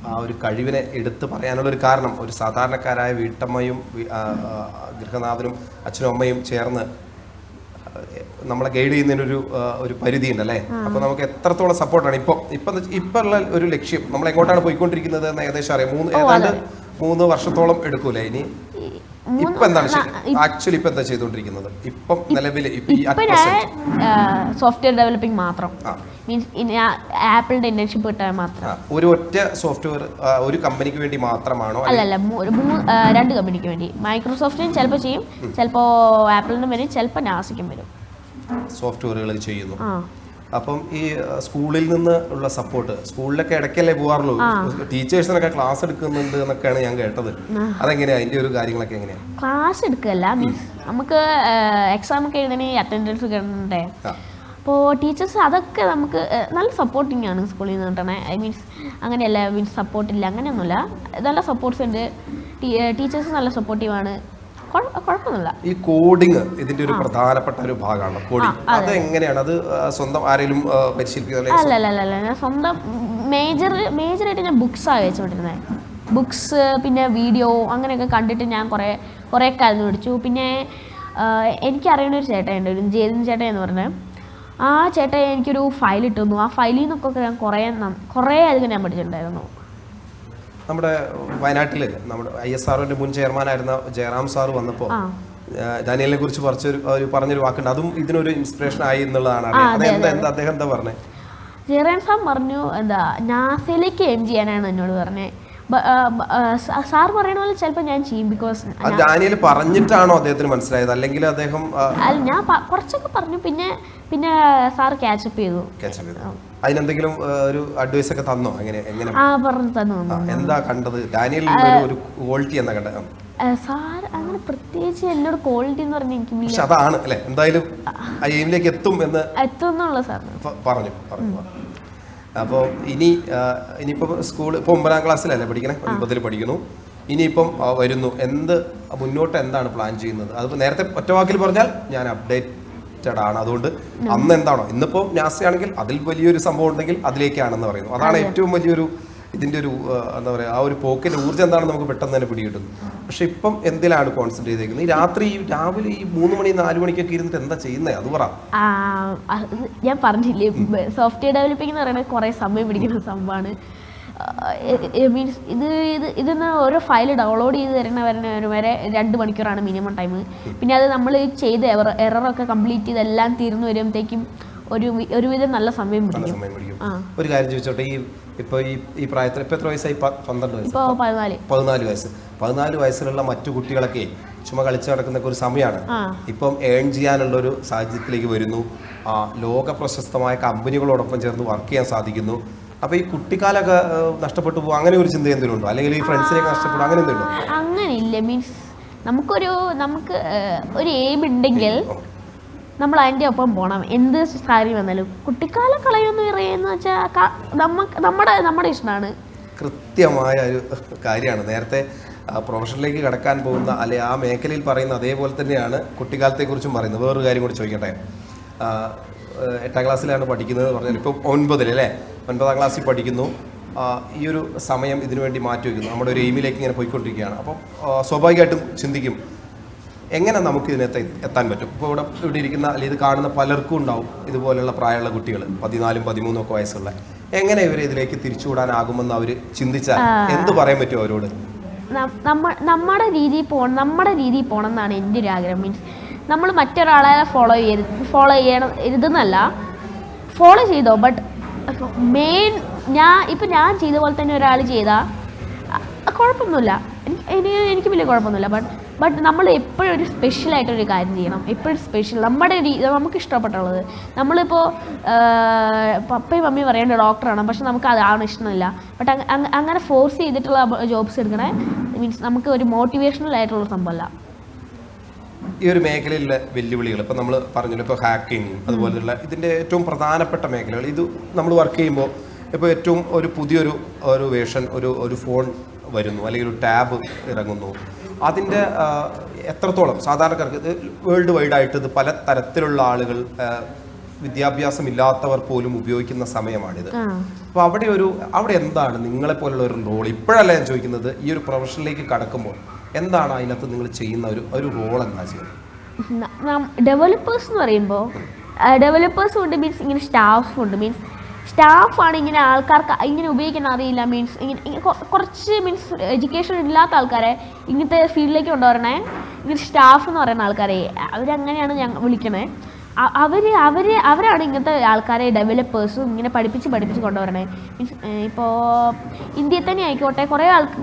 Speaker 1: ആ ഒരു കഴിവിനെ എടുത്തു പറയാനുള്ള ഒരു കാരണം. ഒരു സാധാരണക്കാരായ വീട്ടമ്മയും ഗൃഹനാഥനും അച്ഛനും അമ്മയും ചേർന്ന് നമ്മളെ ഗൈഡ് ചെയ്യുന്നതിനൊരു ഒരു പരിധി ഉണ്ടല്ലേ അപ്പൊ നമുക്ക് എത്രത്തോളം സപ്പോർട്ടാണ്? ഇപ്പൊ ഇപ്പൊ ഇപ്പൊ ഉള്ള ഒരു ലക്ഷ്യം നമ്മൾ എങ്ങോട്ടാണ് പോയിക്കൊണ്ടിരിക്കുന്നത് എന്ന് ഏകദേശം അറിയാം. മൂന്ന് ഏതാണ്ട് മൂന്ന് വർഷത്തോളം എടുക്കൂലേ ഇനി? ഇപ്പൊ എന്താണ് ആക്ച്വലി ഇപ്പൊ എന്താ ചെയ്തുകൊണ്ടിരിക്കുന്നത് ഇപ്പം നിലവിൽ
Speaker 2: സോഫ്റ്റ്വെയർ ഡെവലപ്പിംഗ് മാത്രം. മീൻസ് ആപ്പിളിന്റെ ഇന്റേൺഷിപ്പ് കിട്ടാൻ മാത്രം.
Speaker 1: ഒരു ഒറ്റ സോഫ്റ്റ്വെയർ ഒരു കമ്പനിക്ക് വേണ്ടി മാത്രമാണോ?
Speaker 2: അല്ല അല്ല രണ്ട് കമ്പനിക്ക് വേണ്ടി. മൈക്രോസോഫ്റ്റിനും ചിലപ്പോൾ ചെയ്യും ചിലപ്പോൾ ആപ്പിളിനും വരും ചിലപ്പോൾ നാസിക്കും വരും.
Speaker 1: സോഫ്റ്റ്വെയറുകൾ ചെയ്യുന്നു. അപ്പം ഈ സ്കൂളിൽ നിന്ന് ഉള്ള സപ്പോർട്ട് സ്കൂളിലൊക്കെ ഇടയ്ക്കല്ലേ പോകാറുള്ളൂ ടീച്ചേഴ്സിനൊക്കെ ക്ലാസ് എടുക്കുന്നുണ്ട് എന്നൊക്കെയാണ് ഞാൻ കേട്ടത്. അതെങ്ങനെയാ? അതിന്റെ ഒരു കാര്യങ്ങളൊക്കെ എങ്ങനെയാ?
Speaker 2: ക്ലാസ് എടുക്കല്ല മീൻസ് നമുക്ക് എക്സാം ഒക്കെ എഴുതണേ അറ്റൻഡൻസ് കിട്ടണ്ടേ. അപ്പോൾ ടീച്ചേഴ്സ് അതൊക്കെ നമുക്ക് നല്ല സപ്പോർട്ടിങ് ആണ് സ്കൂളിൽ നിന്ന് കിട്ടണേ. ഐ മീൻസ് അങ്ങനെയല്ല മീൻസ് സപ്പോർട്ടില്ല അങ്ങനെയൊന്നുമില്ല. നല്ല സപ്പോർട്ട്സ് ഉണ്ട്. ടീച്ചേഴ്സ് നല്ല സപ്പോർട്ടീവാണ് കുഴപ്പമൊന്നുമില്ല
Speaker 1: ഈ കോഡിങ് ഇതിന്റെ ഒരു പ്രധാനപ്പെട്ട ഒരു ഭാഗമാണ്.
Speaker 2: കോഡിംഗ്
Speaker 1: അത്. എങ്ങനെയാണ് അത് സ്വന്തം ആരെങ്കിലും ആ, പരിശീലിപ്പിക്കുന്ന
Speaker 2: അല്ല? അല്ല അല്ല അല്ല ഞാൻ സ്വന്തം മേജർ മേജറായിട്ട് ഞാൻ ബുക്സാണ് വെച്ചുകൊണ്ടിരുന്നത് ബുക്സ് പിന്നെ വീഡിയോ അങ്ങനെയൊക്കെ കണ്ടിട്ട് ഞാൻ കുറേ കുറേ കാലം പഠിച്ചു പിന്നെ എനിക്കറിയണ എനിക്കറിയുന്ന ഒരു ചേട്ടനുണ്ട് ഒരു ജേതിൻ ചേട്ടൻ എന്ന് പറഞ്ഞത് ആ ചേട്ടൻ എനിക്കൊരു ഫയൽ ഇട്ടു തന്നു ആ ഫയലിൽ നിന്നൊക്കെ ഞാൻ കുറേ കുറേ അധികം ഞാൻ പഠിച്ചിട്ടുണ്ടായിരുന്നു.
Speaker 1: നമ്മുടെ വയനാട്ടിൽ നമ്മുടെ ഐ എസ് ആർഒന്റെ മുൻ ചെയർമാനായിരുന്ന ജയറാം സാർ വന്നപ്പോൾ. ഡാനിയലിനെ കുറിച്ച് കുറച്ചൊരു പറഞ്ഞൊരു വാക്കുണ്ട്. അതും ഇതിനൊരു ഇൻസ്പിറേഷൻ ആയി എന്നുള്ളതാണ്. അദ്ദേഹം എന്താ പറഞ്ഞത്
Speaker 2: ജയറാം സാർ പറഞ്ഞു എന്താ നാസയിലേക്ക് എം ചെയ്യാനാണ് എന്നോട് പറഞ്ഞത് സാർ പറയണ പോലെ ചിലപ്പോൾ ഞാൻ ചെയ്യും ബിക്കോസ്
Speaker 1: ഡാനിയൽ പറഞ്ഞിട്ടാണോ അദ്ദേഹത്തിന് മനസ്സിലായത്? അല്ലെങ്കിൽ അദ്ദേഹം
Speaker 2: അല്ല ഞാൻ കുറച്ചൊക്കെ പറഞ്ഞു പിന്നെ പിന്നെ സാർ ക്യാച്ചപ്പ് ചെയ്തു.
Speaker 1: Up ചെയ്തു? അതിനെന്തെങ്കിലും ഒരു അഡ്വൈസ് ഒക്കെ തന്നോ? അങ്ങനെ എങ്ങനെ?
Speaker 2: ആ പറഞ്ഞു തന്നു
Speaker 1: എന്താ കണ്ടത്? ഡാനിയൽ ഒരു- ക്വാളിറ്റി എന്താ കണ്ടത്.
Speaker 2: സാർ അങ്ങനെ പ്രത്യേകിച്ച് എന്നോട് ക്വാളിറ്റി എന്ന് പറഞ്ഞാൽ എനിക്ക്
Speaker 1: പക്ഷെ അതാണ് അല്ലേ? എന്തായാലും എത്തും എന്ന്
Speaker 2: എത്തുന്നുള്ള സാർ
Speaker 1: പറഞ്ഞു പറഞ്ഞു. അപ്പോൾ ഇനി ഇനിയിപ്പോൾ ഇനിയിപ്പം സ്കൂൾ ഇപ്പോൾ ഒമ്പതാം ക്ലാസ്സിലല്ലേ പഠിക്കണേ? ഒൻപതിൽ പഠിക്കുന്നു. ഇനിയിപ്പം വരുന്നു. എന്ത് മുന്നോട്ട് എന്താണ് പ്ലാൻ ചെയ്യുന്നത്? അതിപ്പോൾ നേരത്തെ ഒറ്റവാക്കിൽ പറഞ്ഞാൽ ഞാൻ അപ്ഡേറ്റഡ് ആണ് അതുകൊണ്ട് അന്ന് എന്താണോ? ഇന്നിപ്പോൾ നാസയാണെങ്കിൽ അതിൽ വലിയൊരു സംഭവം ഉണ്ടെങ്കിൽ അതിലേക്കാണെന്ന് പറയുന്നു. അതാണ് ഏറ്റവും വലിയൊരു ഇതിന്റെ ഒരു എന്താ പറയുക ആ ഒരു പോക്കിന്റെ ഊർജം എന്താണെന്ന് നമുക്ക് പെട്ടെന്ന് തന്നെ പിടികിട്ടുന്നു പക്ഷെ ഇപ്പം എന്തിലാണ് കോൺസെൻട്രേറ്റ് ചെയ്തേക്കുന്നത്? ഈ രാത്രി രാവിലെ ഈ മൂന്ന് മണി നാല് മണിക്കൊക്കെ ഇരുന്നിട്ട് എന്താ ചെയ്യുന്നത് അത് പറ.
Speaker 2: ഞാൻ പറഞ്ഞില്ലേ സോഫ്റ്റ്വെയർ ഡെവലപ്പിംഗ് എന്ന് പറയുന്നത് കുറേ സമയം പിടിക്കുന്ന സംഭവമാണ്. മീൻസ് ഇത് ഇത് ഇതിന്ന് ഓരോ ഫയൽ ഡൗൺലോഡ് ചെയ്ത് തരുന്ന വരണ വരെ രണ്ട് മണിക്കൂറാണ് മിനിമം ടൈം പിന്നെ അത് നമ്മൾ ചെയ്ത് എററൊക്കെ കംപ്ലീറ്റ് ചെയ്ത് എല്ലാം തീർന്നു വരുമ്പോഴത്തേക്കും ഒരു ഒരുവിധം നല്ല സമയം
Speaker 1: നല്ല
Speaker 2: പിടിക്കും.
Speaker 1: സമയം പിടിക്കും. ഒരു കാര്യം ചോദിച്ചോട്ടെ ഈ ഇപ്പൊ ഈ ഈ പ്രായത്തിൽ ഇപ്പൊ എത്ര വയസ്സായി? പ- പന്ത്രണ്ട് വയസ്സ്.
Speaker 2: ഇപ്പോൾ പതിനാല്.
Speaker 1: പതിനാല് വയസ്സ്. പതിനാല് വയസ്സിലുള്ള മറ്റു കുട്ടികളൊക്കെ ചുമ കളിച്ച് നടക്കുന്ന ഒരു സമയമാണ്
Speaker 2: ആ.
Speaker 1: ഇപ്പം ഏൺ ചെയ്യാനുള്ള ഒരു സാഹചര്യത്തിലേക്ക് വരുന്നു. ആ, ലോക പ്രശസ്തമായ കമ്പനികളോടൊപ്പം ചേർന്ന് വർക്ക് ചെയ്യാൻ സാധിക്കുന്നു. അപ്പൊ ഈ കുട്ടിക്കാലൊക്കെ നഷ്ടപ്പെട്ടു പോകും. അങ്ങനെ ഒരു ചിന്ത എന്തെങ്കിലും ഉണ്ടോ അല്ലെങ്കിൽ ഈ ഫ്രണ്ട്സിനെയൊക്കെ നഷ്ടപ്പെടും. അങ്ങനെ എന്തെങ്കിലും ഉണ്ടോ
Speaker 2: അങ്ങനെയില്ല. മീൻസ് നമുക്കൊരു നമുക്ക് ഏഹ്, ഒരു എയിം ഉണ്ടെങ്കിൽ നമ്മൾ അതിന്റെ ഒപ്പം പോകണം എന്ത് കാര്യം വന്നാലും. കുട്ടിക്കാല കളയുമെന്ന് പറയുന്ന വെച്ചാൽ നമുക്ക് നമ്മുടെ നമ്മുടെ ഇഷ്ടമാണ്.
Speaker 1: കൃത്യമായ ഒരു കാര്യമാണ്. നേരത്തെ പ്രൊഫഷനിലേക്ക് കടക്കാൻ പോകുന്ന അല്ലെ ആ മേഖലയിൽ പറയുന്ന അതേപോലെ തന്നെയാണ് കുട്ടിക്കാലത്തെക്കുറിച്ചും പറയുന്നത്. വേറൊരു കാര്യം കൂടി ചോദിക്കട്ടെ. എട്ടാം ക്ലാസ്സിലാണ് പഠിക്കുന്നത് പറഞ്ഞാൽ ഇപ്പോൾ ഒൻപതിൽ അല്ലേ? ഒൻപതാം ക്ലാസ്സിൽ പഠിക്കുന്നു. ഈ ഒരു സമയം ഇതിനുവേണ്ടി മാറ്റി വയ്ക്കുന്നു. നമ്മുടെ ഒരു എയിമിലേക്ക് ഇങ്ങനെ പോയിക്കൊണ്ടിരിക്കുകയാണ്. അപ്പം സ്വാഭാവികമായിട്ടും ചിന്തിക്കും എങ്ങനെ നമുക്ക് ഇതിനകത്ത് എത്താൻ പറ്റും? ഇപ്പോൾ ഇവിടെ ഇവിടെ ഇരിക്കുന്ന അല്ലെങ്കിൽ ഇത് കാണുന്ന പലർക്കും ഉണ്ടാവും ഇതുപോലെയുള്ള പ്രായമുള്ള കുട്ടികൾ പതിനാലും പതിമൂന്നും ഒക്കെ വയസ്സുള്ള. എങ്ങനെ ഇവരെ ഇതിലേക്ക് തിരിച്ചുവിടാനാകുമെന്ന് അവർ ചിന്തിച്ചാൽ എന്ത് പറയാൻ പറ്റും അവരോട്?
Speaker 2: നമ്മുടെ രീതിയിൽ പോകണം നമ്മുടെ രീതിയിൽ പോകണം എന്നാണ് എന്റെ ഒരു ആഗ്രഹം. മീൻസ് നമ്മൾ മറ്റൊരാളെ ഫോളോ ചെയ്ത് ഫോളോ ചെയ്യണം ഇരുതെന്നല്ല ഫോളോ ചെയ്തോ ബട്ട് മെയിൻ ഞാൻ ഇപ്പം ഞാൻ ചെയ്ത പോലെ തന്നെ ഒരാൾ ചെയ്താൽ കുഴപ്പമൊന്നുമില്ല. എനിക്ക് എനിക്ക് എനിക്ക് വലിയ കുഴപ്പമൊന്നുമില്ല ബട്ട് ബട്ട് നമ്മൾ എപ്പോഴും ഒരു സ്പെഷ്യലായിട്ടൊരു കാര്യം ചെയ്യണം. എപ്പോഴും സ്പെഷ്യൽ നമ്മുടെ രീ നമുക്ക് ഇഷ്ടപ്പെട്ടുള്ളത്. നമ്മളിപ്പോൾ പപ്പയും മമ്മിയും പറയേണ്ട ഡോക്ടറാണ് പക്ഷെ നമുക്ക് അതാണ് ഇഷ്ടമില്ല. ബട്ട് അങ്ങനെ ഫോഴ്സ് ചെയ്തിട്ടുള്ള ജോബ്സ് എടുക്കണേ മീൻസ് നമുക്ക് ഒരു മോട്ടിവേഷണൽ ആയിട്ടുള്ള സംഭവമല്ല
Speaker 1: ഈ ഒരു മേഖലയിലെ വെല്ലുവിളികൾ ഇപ്പം നമ്മൾ പറഞ്ഞല്ലോ ഇപ്പോൾ ഹാക്കിംഗ് അതുപോലെയുള്ള ഇതിന്റെ ഏറ്റവും പ്രധാനപ്പെട്ട മേഖലകൾ. ഇത് നമ്മൾ വർക്ക് ചെയ്യുമ്പോൾ ഇപ്പോൾ ഏറ്റവും ഒരു പുതിയൊരു ഒരു വേഷൻ ഒരു ഒരു ഫോൺ വരുന്നു അല്ലെങ്കിൽ ഒരു ടാബ് ഇറങ്ങുന്നു. അതിന്റെ എത്രത്തോളം സാധാരണക്കാർക്ക് ഇത് വേൾഡ് വൈഡ് ആയിട്ട് ഇത് പല തരത്തിലുള്ള ആളുകൾ വിദ്യാഭ്യാസം ഇല്ലാത്തവർ പോലും ഉപയോഗിക്കുന്ന സമയമാണിത്.
Speaker 2: അപ്പൊ
Speaker 1: അപ്പോൾ അവിടെ ഒരു അവിടെ എന്താണ് നിങ്ങളെ പോലുള്ള ഒരു റോൾ ഇപ്പോഴല്ല ഞാൻ ചോദിക്കുന്നത് ഈ ഒരു പ്രൊഫഷനിലേക്ക് കടക്കുമ്പോൾ എന്താണ് അതിനകത്ത് നിങ്ങൾ ചെയ്യുന്ന ഒരു ഒരു റോൾ എന്താ ചെയ്യുന്നത്?
Speaker 2: ഡെവലപ്പേഴ്സ് എന്ന് പറയുമ്പോൾ ഡെവലപ്പേഴ്സ് ഉണ്ട് മീൻസ് ഇങ്ങനെ സ്റ്റാഫ് ഉണ്ട് മീൻസ് സ്റ്റാഫാണ് ഇങ്ങനെ ആൾക്കാർക്ക് ഇങ്ങനെ ഉപയോഗിക്കാൻ അറിയില്ല മീൻസ് ഇങ്ങനെ കുറച്ച് മീൻസ് എഡ്യൂക്കേഷൻ ഇല്ലാത്ത ആൾക്കാരെ ഇങ്ങനത്തെ ഫീൽഡിലേക്ക് കൊണ്ടുവരണേ. ഇങ്ങനെ സ്റ്റാഫ് എന്ന് പറയുന്ന ആൾക്കാരെ. അവരങ്ങനെയാണ് ഞാൻ വിളിക്കണേ. അവർ അവർ അവർ അവരാണ് ഇങ്ങനത്തെ ആൾക്കാരെ ഡെവലപ്പേഴ്സും ഇങ്ങനെ പഠിപ്പിച്ച് പഠിപ്പിച്ച് കൊണ്ടുവരണേ. മീൻസ് ഇപ്പോൾ ഇന്ത്യയിൽ തന്നെ ആയിക്കോട്ടെ കുറേ ആൾക്ക്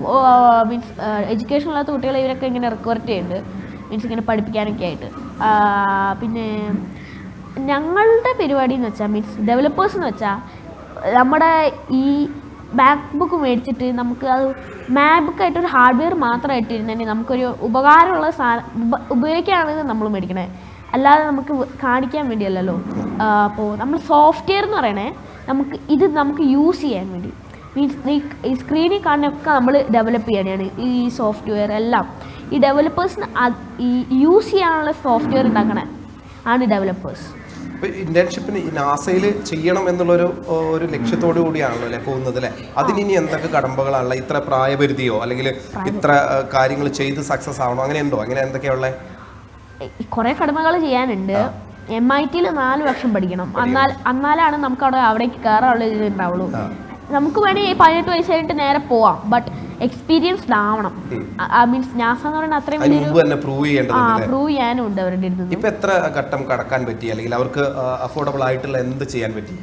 Speaker 2: മീൻസ് എഡ്യൂക്കേഷൻ ഇല്ലാത്ത കുട്ടികളെ ഇവരൊക്കെ ഇങ്ങനെ റിക്വർട്ട് ചെയ്യുന്നുണ്ട്. മീൻസ് ഇങ്ങനെ പഠിപ്പിക്കാനൊക്കെ ആയിട്ട്. പിന്നെ ഞങ്ങളുടെ പരിപാടി എന്ന് വെച്ചാൽ മീൻസ് ഡെവലപ്പേഴ്സ് എന്ന് വെച്ചാൽ നമ്മുടെ ഈ ബാക്ക് ബുക്ക് മേടിച്ചിട്ട് നമുക്ക് അത് മാക് ബുക്കായിട്ട് ഒരു ഹാർഡ്വെയർ മാത്രമായിട്ട് ഇരുന്നെങ്കിൽ നമുക്കൊരു ഉപകാരമുള്ള സാധനം ഉപയോഗിക്കുകയാണെങ്കിൽ നമ്മൾ മേടിക്കണേ. അല്ലാതെ നമുക്ക് കാണിക്കാൻ വേണ്ടിയല്ലല്ലോ. അപ്പോൾ നമ്മൾ സോഫ്റ്റ്വെയർ എന്ന് പറയണേ നമുക്ക് ഇത് നമുക്ക് യൂസ് ചെയ്യാൻ വേണ്ടി. മീൻസ് ഈ സ്ക്രീനിൽ കാണുന്നൊക്കെ നമ്മൾ ഡെവലപ്പ് ചെയ്യാനാണ് ഈ സോഫ്റ്റ്വെയർ എല്ലാം. ഈ ഡെവലപ്പേഴ്സിന് ഈ യൂസ് ചെയ്യാനുള്ള സോഫ്റ്റ്വെയർ ഉണ്ടാക്കണേ ആണ് ഡെവലപ്പേഴ്സ്
Speaker 1: ഇന്റേൺഷിപ്പിന് നാസയിൽ ചെയ്യണം എന്നുള്ളൊരു ഒരു ലക്ഷ്യത്തോടു കൂടിയാണല്ലോ അല്ലെ പോകുന്നത് അല്ലെ? അതിനി എന്തൊക്കെ കടമ്പകളാണല്ലോ ഇത്ര പ്രായപരിധിയോ അല്ലെങ്കിൽ ഇത്ര കാര്യങ്ങൾ ചെയ്ത് സക്സസ് ആവണോ? അങ്ങനെ ഉണ്ടോ അങ്ങനെ എന്തൊക്കെയുള്ള
Speaker 2: കുറെ കടമകൾ ചെയ്യാനുണ്ട്. എം ഐ ടിയിൽ നാല് വർഷം പഠിക്കണം. എന്നാൽ എന്നാലാണ് നമുക്ക് അവിടെ അവിടേക്ക് കയറാനുള്ള ഇത് ഉണ്ടാവുള്ളൂ. നമുക്ക് വേണമെങ്കിൽ പതിനെട്ട് വയസ്സായിട്ട് നേരെ പോവാം. ബട്ട് എക്സ്പീരിയൻസ്ഡ് ആവണം മീൻസ് നാസ എന്ന് പറയുന്നത് അത്രയും വലിയൊരു
Speaker 1: പ്രൂവ്
Speaker 2: ചെയ്യാനും ഉണ്ട് അവരുടെ അടുത്ത്
Speaker 1: ഇപ്പൊ എത്ര ഘട്ടം കടക്കാൻ പറ്റി? അല്ലെങ്കിൽ അവർക്ക് അഫോർഡബിൾ ആയിട്ടുള്ള എന്ത് ചെയ്യാൻ പറ്റി?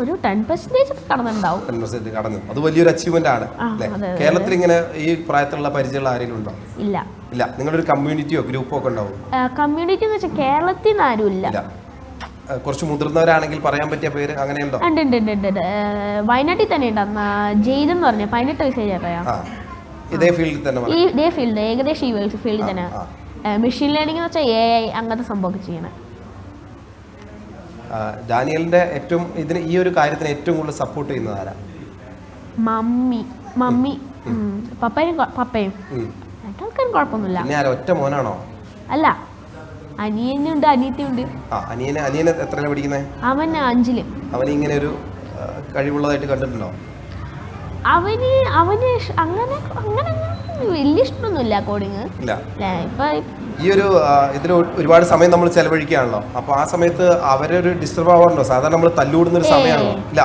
Speaker 2: ഒരു ടെൻ
Speaker 1: പെർസെന്റേജ് കടന്നിട്ടുണ്ടാവും. കടന്നു. അത് വലിയൊരു അച്ചീവ്മെന്റ് ആണ് കേരളത്തിൽ ഇങ്ങനെ ഈ പ്രായത്തിലുള്ള പരിചയമുള്ള ആരെങ്കിലും ഉണ്ടോ?
Speaker 2: ഇല്ല.
Speaker 1: ഇല്ല. നിങ്ങളുടെ ഒരു കമ്മ്യൂണിറ്റിയോ ഗ്രൂപ്പോ ഒക്കെ ഉണ്ടാവും?
Speaker 2: കമ്മ്യൂണിറ്റി എന്ന് വെച്ചാൽ കേരളത്തിൽ നിന്ന് ആരും ഇല്ല.
Speaker 1: കുറച്ച് മുതിർന്നവരാണെങ്കിൽ പറയാൻ പറ്റിയ പേര് അങ്ങനെ ഉണ്ടോ
Speaker 2: ഉണ്ട് ഉണ്ട് ഉണ്ട് വയനാട്ടിൽ തന്നെ ഉണ്ട്. ജെയ്ത് എന്ന് പറഞ്ഞ പതിനെട്ട് വയസ്സ്
Speaker 1: ചേട്ടാ ഇതേ ഫീൽഡിൽ തന്നെ
Speaker 2: ഇതേ ഫീൽഡ് ഏകദേശം ഈ ഫീൽഡിൽ തന്നെ. മെഷീൻ ലേണിംഗ് എന്ന് വെച്ചാൽ എ ഐ അങ്ങനത്തെ സംഭവം ചെയ്യണം.
Speaker 1: ഡാനിയലിന്റെ ഏറ്റവും ഇതിന് ഈ ഒരു കാര്യത്തിന് ഏറ്റവും കൂടുതൽ സപ്പോർട്ട് ചെയ്യുന്നത് ആരാ?
Speaker 2: Mummy mummy. പപ്പയും. പപ്പയും കുഴപ്പമൊന്നുമില്ല.
Speaker 1: ഒറ്റ മോനാണോ?
Speaker 2: അല്ല അനിയനുണ്ട് അനിയത്തിയുണ്ട്.
Speaker 1: ആ അനിയനെ അനിയനെ എത്രയാണ് പഠിക്കുന്നത്
Speaker 2: അവൻ അഞ്ചിൽ.
Speaker 1: അവൻ ഇങ്ങനെ ഒരു കഴിവുള്ളതായിട്ട് കണ്ടിട്ടുണ്ടോ?
Speaker 2: അവന് അവന് അങ്ങനെ അങ്ങനെ വലിയ ഇഷ്ടമൊന്നുമില്ല കോഡിങ് ഇപ്പൊ
Speaker 1: ഈ ഒരു ഇതിൽ ഒരുപാട് സമയം നമ്മൾ ചെലവഴിക്കുകയാണല്ലോ. അപ്പൊ ആ സമയത്ത് അവരൊരു ഡിസ്റ്റർബ് ആവാറുണ്ടോ? സാധാരണ നമ്മൾ തല്ലുകൂടുന്ന ഒരു സമയമാണോ? ഇല്ല.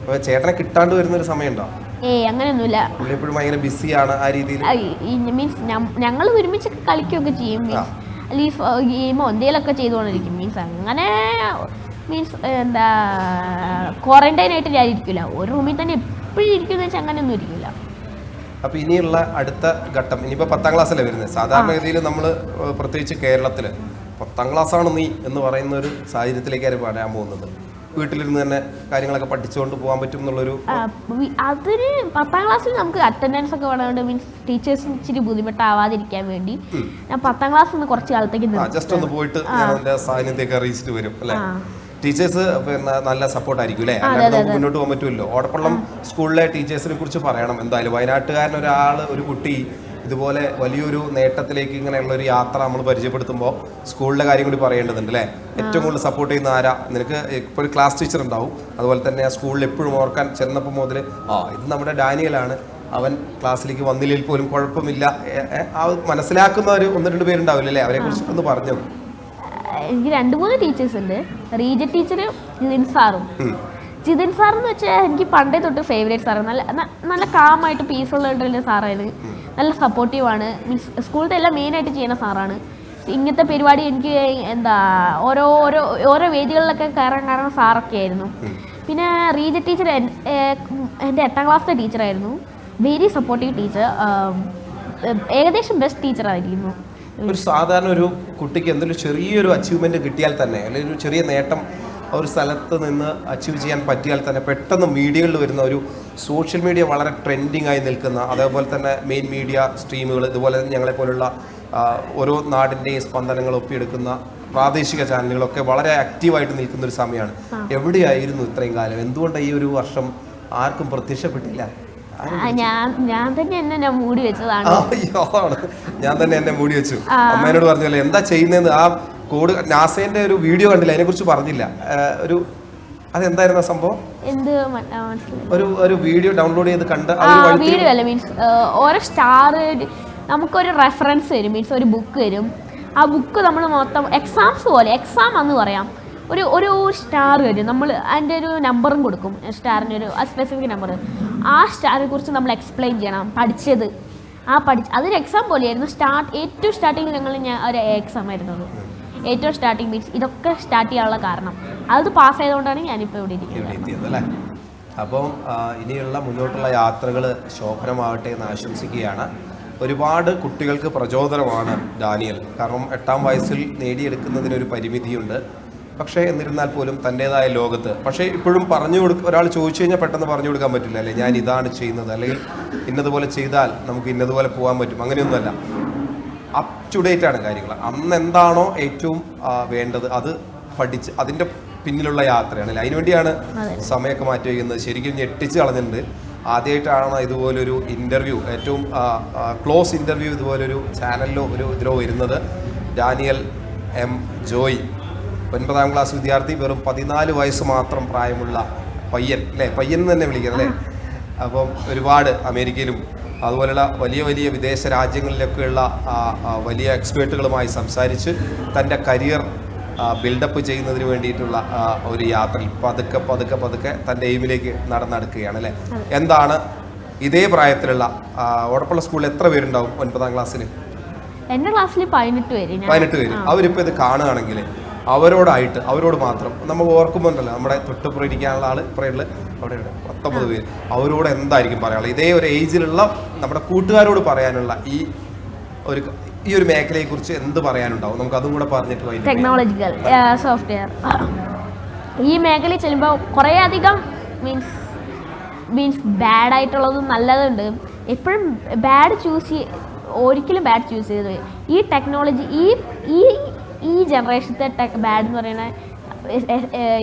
Speaker 1: അപ്പൊ ചേട്ടനെ കിട്ടാണ്ട് വരുന്ന ഒരു സമയമുണ്ടോ?
Speaker 2: ഏയ് അങ്ങനെയൊന്നുമില്ല.
Speaker 1: പുള്ളി എപ്പോഴും ഭയങ്കര ബിസിയാണ് ആ രീതിയിൽ
Speaker 2: മീൻസ് ഞങ്ങൾ ഒരുമിച്ചൊക്കെ കളിക്കുകയൊക്കെ ചെയ്യും. മീൻസ് അല്ലെങ്കിൽ ഗെയിമോ എന്തെങ്കിലുമൊക്കെ ചെയ്തുകൊണ്ടിരിക്കും മീൻസ് അങ്ങനെ മീൻസ് എന്താ ക്വാറന്റൈൻ ആയിട്ട് ഞാൻ ഇരിക്കില്ല ഒരു റൂമിൽ തന്നെ എപ്പോഴും ഇരിക്കുന്ന വെച്ചാൽ അങ്ങനെയൊന്നും ഇരിക്കില്ല
Speaker 1: അപ്പൊ ഇനിയുള്ള അടുത്ത ഘട്ടം ഇനിയിപ്പോ പത്താം ക്ലാസ്സല്ലേ വരുന്നത്? സാധാരണഗതിയിൽ നമ്മൾ പ്രത്യേകിച്ച് കേരളത്തിൽ പത്താം ക്ലാസ്സാണ് ആണ് നീ എന്ന് പറയുന്ന ഒരു സാഹചര്യത്തിലേക്കാണ് പറയാൻ പോകുന്നത്. വീട്ടിലിരുന്ന് തന്നെ കാര്യങ്ങളൊക്കെ പഠിച്ചുകൊണ്ട് പോകാൻ പറ്റും എന്നുള്ളൊരു
Speaker 2: അതൊരു അതിന് പത്താം ക്ലാസ്സിൽ നമുക്ക് അറ്റൻഡൻസ് ഒക്കെ വേണമുണ്ട് മീൻസ് ടീച്ചേഴ്സിന് ഇച്ചിരി ബുദ്ധിമുട്ടാവാതിരിക്കാൻ വേണ്ടി ഞാൻ പത്താം ക്ലാസ് നിന്ന് കുറച്ച് കാലത്തേക്ക്.
Speaker 1: ജസ്റ്റ് ഒന്ന് പോയിട്ട് ഞാൻ എന്റെ സാന്നിധ്യമൊക്കെ അറിയിച്ചിട്ട് വരും അല്ലേ? ടീച്ചേഴ്സ് പിന്നെ നല്ല സപ്പോർട്ട് ആയിരിക്കും അല്ലേ? അല്ലാതെ നമുക്ക് മുന്നോട്ട് പോകാൻ പറ്റുമല്ലോ ഓടപ്പള്ളം സ്കൂളിലെ ടീച്ചേഴ്സിനെ കുറിച്ച് പറയണം. എന്തായാലും വയനാട്ടുകാരൻ ഒരാൾ ഒരു കുട്ടി ഇതുപോലെ വലിയൊരു നേട്ടത്തിലേക്ക് ഇങ്ങനെയുള്ള ഒരു യാത്ര നമ്മൾ പരിചയപ്പെടുത്തുമ്പോൾ സ്കൂളിലെ കാര്യം കൂടി പറയേണ്ടതുണ്ട് അല്ലേ ഏറ്റവും കൂടുതൽ സപ്പോർട്ട് ചെയ്യുന്ന ആരാ? നിനക്ക് ഇപ്പോൾ ഒരു ക്ലാസ് ടീച്ചർ ഉണ്ടാവും. അതുപോലെ തന്നെ ആ സ്കൂളിൽ എപ്പോഴും ഓർക്കാൻ ചെന്നപ്പോൾ മുതൽ ആ ഇത് നമ്മുടെ ഡാനിയലാണ്. അവൻ ക്ലാസ്സിലേക്ക് വന്നില്ലെങ്കിൽ പോലും കുഴപ്പമില്ല. ആ മനസ്സിലാക്കുന്ന ഒരു ഒന്ന് രണ്ട് പേരുണ്ടാവില്ല അല്ലേ അവരെ കുറിച്ച് ഒന്ന് പറഞ്ഞു.
Speaker 2: എനിക്ക് രണ്ട് മൂന്ന് ടീച്ചേഴ്സ് ഉണ്ട്. റീജ ടീച്ചറും ജിതിൻ സാറും. ജിതിൻ സാർ എന്ന് വെച്ചാൽ എനിക്ക് പണ്ടേ തൊട്ട് ഫേവറേറ്റ് സാറാണ് നല്ല നല്ല കാമായിട്ട് ആയിട്ടുള്ള സാറാണ് നല്ല സപ്പോർട്ടീവാണ് മീൻസ് സ്കൂളിലത്തെ എല്ലാം മെയിനായിട്ട് ചെയ്യുന്ന സാറാണ് ഇങ്ങനത്തെ പരിപാടി എനിക്ക് എന്താ ഓരോ ഓരോ ഓരോ വേദികളിലൊക്കെ കയറാൻ കാരണം സാറൊക്കെ ആയിരുന്നു. പിന്നെ റീജ ടീച്ചർ എന്റെ എട്ടാം ക്ലാസ്സിലെ ടീച്ചറായിരുന്നു വെരി സപ്പോർട്ടീവ് ടീച്ചർ ഏകദേശം ബെസ്റ്റ് ടീച്ചറായിരുന്നു
Speaker 1: ഒരു സാധാരണ ഒരു കുട്ടിക്ക് എന്തെങ്കിലും ചെറിയൊരു അച്ചീവ്മെന്റ് കിട്ടിയാൽ തന്നെ അല്ലെങ്കിൽ ഒരു ചെറിയ നേട്ടം ഒരു സ്ഥലത്ത് നിന്ന് അച്ചീവ് ചെയ്യാൻ പറ്റിയാൽ തന്നെ പെട്ടെന്ന് മീഡിയകളിൽ വരുന്ന ഒരു സോഷ്യൽ മീഡിയ വളരെ ട്രെൻഡിങ് ആയി നിൽക്കുന്ന അതേപോലെ തന്നെ മെയിൻ മീഡിയ സ്ട്രീമുകൾ ഇതുപോലെ ഞങ്ങളെ പോലുള്ള ആ, ഓരോ നാടിന്റെയും സ്പന്ദനങ്ങൾ ഒപ്പിയെടുക്കുന്ന പ്രാദേശിക ചാനലുകളൊക്കെ വളരെ ആക്റ്റീവായിട്ട് നിൽക്കുന്ന ഒരു സമയമാണ്. എവിടെയായിരുന്നു ഇത്രയും കാലം? എന്തുകൊണ്ട് ഈ ഒരു വർഷം ആർക്കും പ്രത്യക്ഷപ്പെട്ടില്ല?
Speaker 2: ഞാൻ ഞാൻ തന്നെ എന്നെ മൂടി വെച്ചതാണ്.
Speaker 1: ഞാൻ തന്നെ എന്നെ മൂടി വെച്ചു. അമ്മേനോട് പറഞ്ഞല്ലേ എന്താ ചെയ്യുന്നതെന്ന്? ആ കോഡ് നാസേന്റെ ഒരു വീഡിയോ കണ്ടില്ല അതിനെ കുറിച്ച് പറഞ്ഞില്ല ഒരു അതെന്തായിരുന്നു സംഭവം?
Speaker 2: എന്ത്
Speaker 1: ഒരു ഒരു വീഡിയോ ഡൗൺലോഡ് ചെയ്ത് കണ്ട്
Speaker 2: വീഡിയോ അല്ല മീൻസ് ഓരോ സ്റ്റാർ നമുക്കൊരു റെഫറൻസ് വരും മീൻസ് ഒരു ബുക്ക് വരും. ആ ബുക്ക് നമ്മൾ മൊത്തം എക്സാംസ് പോലെ എക്സാം എന്ന് പറയാം. ഒരു ഒരു സ്റ്റാർ വരും. നമ്മൾ അതിന്റെ ഒരു നമ്പറും കൊടുക്കും സ്റ്റാറിന്റെ ഒരു സ്പെസിഫിക് നമ്പർ ആ സ്റ്റാറിനെ കുറിച്ച് നമ്മൾ എക്സ്പ്ലെയിൻ ചെയ്യണം പഠിച്ചത്. ആ പഠിച്ച് അതൊരു എക്സാം പോലെയായിരുന്നു. സ്റ്റാർട്ട് ഏറ്റവും സ്റ്റാർട്ടിങ്ങിൽ ഞങ്ങൾ ഞാൻ ഒരു എക്സാം ആയിരുന്നത് ഏറ്റവും സ്റ്റാർട്ടിങ് മീൻസ് ഇതൊക്കെ സ്റ്റാർട്ട് ചെയ്യാനുള്ള കാരണം. അത് പാസ് ആയതുകൊണ്ടാണ് ഞാനിപ്പോൾ ഇവിടെ ഇരിക്കുന്നത്.
Speaker 1: അപ്പം ഇനിയുള്ള മുന്നോട്ടുള്ള യാത്രകൾ ശോഭനമാവട്ടെ എന്ന് ആശംസിക്കുകയാണ്. ഒരുപാട് കുട്ടികൾക്ക് പ്രചോദനമാണ് ഡാനിയൽ. കാരണം എട്ടാം വയസ്സിൽ നേടിയെടുക്കുന്നതിനൊരു പരിമിതിയുണ്ട്. പക്ഷേ എന്നിരുന്നാൽ പോലും തന്റെതായ ലോകത്ത്. പക്ഷേ ഇപ്പോഴും പറഞ്ഞു കൊടുക്ക ഒരാൾ ചോദിച്ചു കഴിഞ്ഞാൽ പെട്ടെന്ന് പറഞ്ഞു കൊടുക്കാൻ പറ്റില്ല. അല്ലേ? ഞാൻ ഇതാണ് ചെയ്യുന്നത്. അല്ലെങ്കിൽ ഇന്നതുപോലെ ചെയ്താൽ നമുക്ക് ഇന്നതുപോലെ പോകാൻ പറ്റും. അങ്ങനെയൊന്നുമല്ല. അപ് ടു ഡേറ്റ് ആണ് കാര്യങ്ങൾ. അന്ന് എന്താണോ ഏറ്റവും വേണ്ടത് അത് പഠിച്ച് അതിന്റെ പിന്നിലുള്ള യാത്രയാണ്. അല്ലേ അതിനുവേണ്ടിയാണ് സമയമൊക്കെ മാറ്റി വയ്ക്കുന്നത്. ശരിക്കും ഞെട്ടിച്ച് കളഞ്ഞിട്ടുണ്ട്. ആദ്യമായിട്ടാണ് ഇതുപോലൊരു ഇന്റർവ്യൂ ഏറ്റവും ക്ലോസ് ഇന്റർവ്യൂ ഇതുപോലൊരു ചാനലിലോ ഒരു ഇതിലോ വരുന്നത്. Daniel M. ജോയ്. ഒൻപതാം ക്ലാസ് വിദ്യാർത്ഥി വെറും പതിനാല് വയസ്സ് മാത്രം പ്രായമുള്ള പയ്യൻ അല്ലേ? പയ്യൻ എന്ന് തന്നെ വിളിക്കുന്നത് അല്ലേ? അപ്പം ഒരുപാട് അമേരിക്കയിലും അതുപോലെയുള്ള വലിയ വലിയ വിദേശ രാജ്യങ്ങളിലൊക്കെയുള്ള വലിയ എക്സ്പേർട്ടുകളുമായി സംസാരിച്ച് തന്റെ കരിയർ ബിൽഡപ്പ് ചെയ്യുന്നതിന് വേണ്ടിയിട്ടുള്ള ഒരു യാത്രയിൽ പതുക്കെ പതുക്കെ പതുക്കെ തന്റെ എയിമിലേക്ക് നടന്നെടുക്കുകയാണ് അല്ലേ? എന്താണ് ഇതേ പ്രായത്തിലുള്ള ഓടപ്പള്ള സ്കൂളിൽ എത്ര പേരുണ്ടാവും ഒൻപതാം ക്ലാസ്സിൽ?
Speaker 2: എന്റെ ക്ലാസ്സിൽ പതിനെട്ട് പേര്.
Speaker 1: പതിനെട്ട് പേര്. അവരിപ്പോൾ ഇത് കാണുകയാണെങ്കിൽ അവരോടായിട്ട് അവരോട് മാത്രം നമ്മൾ ഓർക്കുമ്പോൾ ഉണ്ടല്ലോ നമ്മുടെ തൊട്ടുപുറം ഇരിക്കാനുള്ള ആൾ ഇപ്പറയുള്ള അവിടെ ഉണ്ട്. പത്തൊമ്പത് പേര്. അവരോട് എന്തായിരിക്കും പറയാനുള്ളത്? ഇതേ ഒരു ഏജിലുള്ള നമ്മുടെ കൂട്ടുകാരോട് പറയാനുള്ള ഈ ഒരു ഈ ഒരു മേഖലയെ കുറിച്ച് എന്ത് പറയാനുണ്ടാവും? നമുക്ക് അതും കൂടെ പറഞ്ഞിട്ട്
Speaker 2: ടെക്നോളജിക്കൽ സോഫ്റ്റ്വെയർ ഈ മേഖലയിൽ ചെല്ലുമ്പോൾ കുറേ അധികം മീൻസ് മീൻസ് ബാഡ് ആയിട്ടുള്ളതും നല്ലതുണ്ട്. എപ്പോഴും ബാഡ് ചൂസ് ഒരിക്കലും ബാഡ് ചൂസ് ചെയ്ത് ഈ ടെക്നോളജി ഈ ഈ ഈ ജനറേഷനത്തെ ടെക് ബാഡ് എന്ന് പറയുന്നത്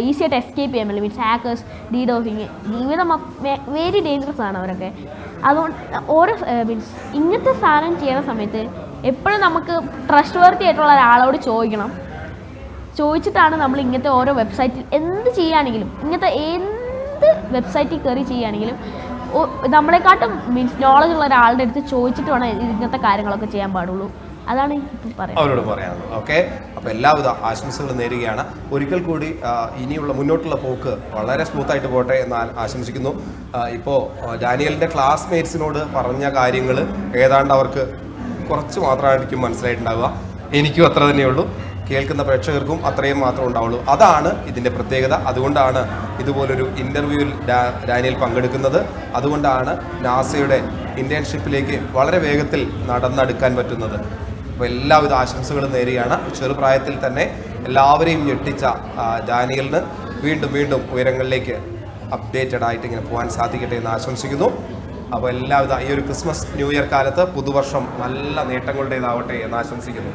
Speaker 2: ഈസി ആയിട്ട് എസ്കേപ്പ് ചെയ്യാൻ പറ്റില്ല. മീൻസ് ഹാക്കേഴ്സ് ഡീഡോസിങ് ജീവിതം വെരി ഡേഞ്ചറസ് ആണ് അവരൊക്കെ. അതുകൊണ്ട് ഓരോ മീൻസ് ഇങ്ങനത്തെ സാധനം ചെയ്യുന്ന സമയത്ത് എപ്പോഴും നമുക്ക് ട്രസ്റ്റ് വർത്തി ആയിട്ടുള്ള ഒരാളോട് ചോദിക്കണം. ചോദിച്ചിട്ടാണ് നമ്മൾ ഇങ്ങനത്തെ ഓരോ വെബ്സൈറ്റിൽ എന്ത് ചെയ്യുകയാണെങ്കിലും ഇങ്ങനത്തെ എന്ത് വെബ്സൈറ്റിൽ കയറി ചെയ്യുകയാണെങ്കിലും നമ്മളെക്കാട്ടും മീൻസ് നോളജ് ഉള്ള ഒരാളുടെ അടുത്ത് ചോദിച്ചിട്ട് വേണം ഇങ്ങനത്തെ കാര്യങ്ങളൊക്കെ ചെയ്യാൻ പാടുള്ളൂ. അതാണ്
Speaker 1: അവരോട് പറയാനുള്ളത്. ഓക്കെ അപ്പോൾ എല്ലാവിധ ആശംസകളും നേരുകയാണ്. ഒരിക്കൽ കൂടി ഇനിയുള്ള മുന്നോട്ടുള്ള പോക്ക് വളരെ സ്മൂത്ത് ആയിട്ട് പോട്ടെ എന്ന് ആശംസിക്കുന്നു. ഇപ്പോ ഡാനിയലിന്റെ ക്ലാസ്മേറ്റ്സിനോട് പറഞ്ഞ കാര്യങ്ങൾ ഏതാണ്ട് അവർക്ക് കുറച്ച് മാത്രമായിരിക്കും മനസ്സിലായിട്ടുണ്ടാവുക. എനിക്കും അത്ര തന്നെയുള്ളൂ കേൾക്കുന്ന പ്രേക്ഷകർക്കും അത്രയും മാത്രം ഉണ്ടാവുള്ളൂ. അതാണ് ഇതിന്റെ പ്രത്യേകത. അതുകൊണ്ടാണ് ഇതുപോലൊരു ഇന്റർവ്യൂവിൽ ഡാനിയൽ പങ്കെടുക്കുന്നത്. അതുകൊണ്ടാണ് നാസയുടെ ഇന്റേൺഷിപ്പിലേക്ക് വളരെ വേഗത്തിൽ നടന്നെടുക്കാൻ പറ്റുന്നത്. അപ്പോൾ എല്ലാവിധ ആശംസകളും നേരിയാണ് ചെറുപ്രായത്തിൽ തന്നെ എല്ലാവരെയും ഞെട്ടിച്ച ഡാനിയലിന് വീണ്ടും വീണ്ടും ഉയരങ്ങളിലേക്ക് അപ്ഡേറ്റഡ് ആയിട്ട് ഇങ്ങനെ പോകാൻ സാധിക്കട്ടെ എന്ന് ആശംസിക്കുന്നു. അപ്പോൾ എല്ലാവിധ ഈ ഒരു ക്രിസ്മസ് ന്യൂ ഇയർ കാലത്ത് പുതുവർഷം നല്ല നേട്ടങ്ങളുടേതാവട്ടെ എന്ന് ആശംസിക്കുന്നു.